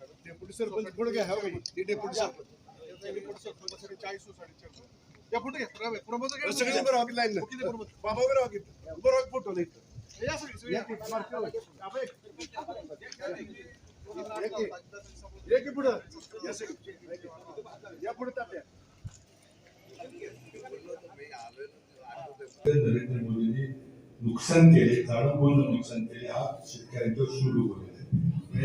Deputy sarpanch पुढे घ्या हो ते डेप्युटी सरपंच. डेप्युटी चाळीस या घ्या. सगळे बरं लाईन बाबा बरं बरं फोटो नाही या सगळी हो. पुढं. या सगळी. या पुढे नरेंद्र मोदींनी नुकसान केले जाणूनबुजून नुकसान केले हा शेतकऱ्यांच्यावर सुरू होईल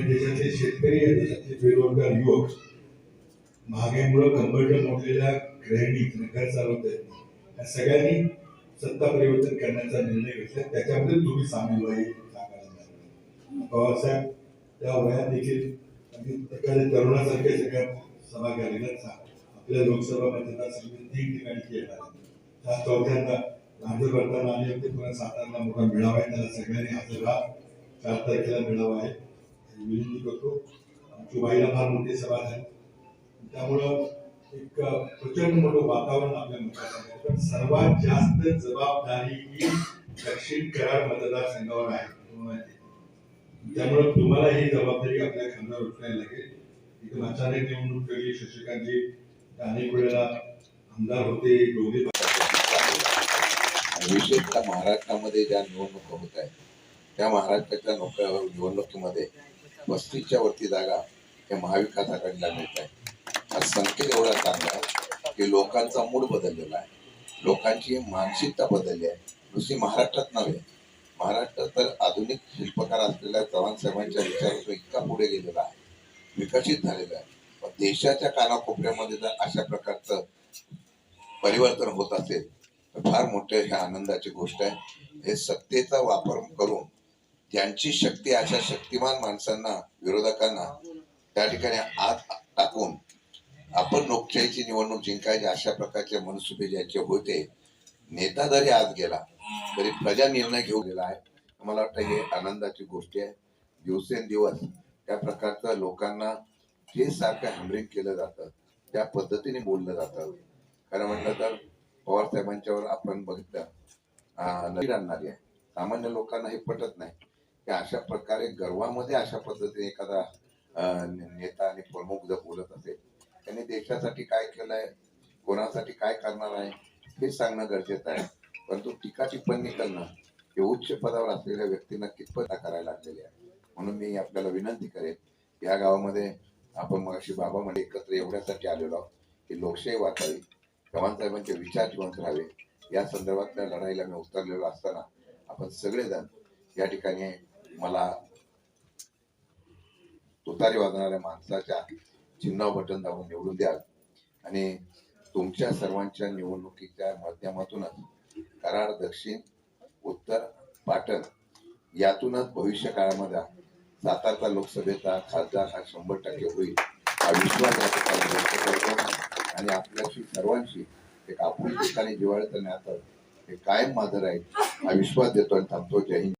देशातले शेतकरी आणि देशातले बेरोजगार युवक महागाईमुळे कंबरट मोडलेल्या गृहिणी घर चालवत आहेत. या सगळ्यांनी सत्ता परिवर्तन करण्याचा निर्णय घेतला. त्याच्यामध्ये तुम्ही सामील व्हाई बाबासाहेब पवारसाहेब त्या वयात देखील एखाद्या तरुणासारख्या सगळ्या सभा घ्यायला आपल्या लोकसभा मतदारसंघात तीन ठिकाणी केला त्या चौथ्यांदा राज्य करताना आले होते पुन्हा सातारला मोठा मेळावा आहे त्याला सगळ्यांनी हजर राहा. चार तारखेला मेळावा आहे. विनंती करतो. आमची वाईला फार मोठी सभा झाली. त्यामुळं एक प्रचंड मोठं वातावरण आपल्या मतदारसंघात आहे. पण सर्वात जास्त जबाबदारी ही दक्षिण कराड मतदारसंघावर आहे त्यामुळं तुम्हाला ही जबाबदारी आपल्या खांद्यावर उचलायला लागेल. इथून अचानक निवडणूक केली शशिकांतजी अनेक वेळेला आमदार होते दोघे विशेषतः महाराष्ट्रामध्ये ज्या निवडणुका होत आहेत त्या महाराष्ट्राच्या नोकऱ्यावर निवडणुकीमध्ये पस्तीसच्या वरती जागा या महाविकास आघाडीला मिळत आहे. हा संकेत एवढा चांगला आहे की लोकांचा मूड बदललेला आहे. लोकांची मानसिकता बदलली आहे. नुसती महाराष्ट्रात नव्हे महाराष्ट्र तर आधुनिक शिल्पकार असलेल्या चव्हाण साहेबांच्या विचारातून इतका पुढे गेलेला आहे. विकसित झालेला आहे. पण देशाच्या कानाकोपऱ्यामध्ये जर अशा प्रकारचं परिवर्तन होत असेल तर फार मोठे ह्या आनंदाची गोष्ट आहे. हे सत्तेचा वापर करून त्यांची शक्ती अशा शक्तिमान माणसांना विरोधकांना त्या ठिकाणी आत टाकून आपण लोकशाहीची निवडणूक जिंकायची अशा प्रकारचे मनसुबे ज्याचे होते नेता जरी आत गेला तरी प्रजा निर्णय घेऊन गेला आहे. मला वाटतं हे आनंदाची गोष्ट आहे. दिवसेंदिवस त्या प्रकारचं लोकांना जे सारखं हॅमरिंग केलं जातं त्या पद्धतीने बोललं जातं. खरं म्हटलं तर पवार साहेबांच्यावर आपण बघितलं नवीन आणणारी आहे. सामान्य लोकांना हे पटत नाही. अशा प्रकारे गर्वामध्ये अशा पद्धतीने एखादा नेता आणि प्रमुख जर बोलत असेल त्यांनी देशासाठी काय केलंय कोणासाठी काय करणार आहे हे सांगणं गरजेचं आहे. परंतु टीका टिप्पणी करणं हे उच्च पदावर असलेल्या व्यक्तींना कितपत करायला लागलेली आहे. म्हणून मी आपल्याला विनंती करेन या गावामध्ये आपण मगाशी बाबा म्हणजे एकत्र एवढ्यासाठी आलेलो आहोत की लोकशाही वाचावी चव्हाणसाहेबांचे विचार जिवंत राहावे. या संदर्भातल्या लढाईला मी उतरलेलो असताना आपण सगळेजण या ठिकाणी मला तुतारी वाजणाऱ्या माणसाच्या चिन्हावर बटन दाबून निवडून द्याल. आणि तुमच्या सर्वांच्या निवडणुकीच्या माध्यमातूनच कराड दक्षिण उत्तर पाटण यातूनच भविष्य काळामध्ये सातारचा लोकसभेचा खासदार हा शंभर टक्के होईल. हा विश्वास व्यक्त करतो. आणि आपल्याशी सर्वांशी एक आपुलकीचं आणि जिवाळ्याचं नातं हे कायम माझं राहील हा विश्वास देतो आणि थांबतो. जय हिंद.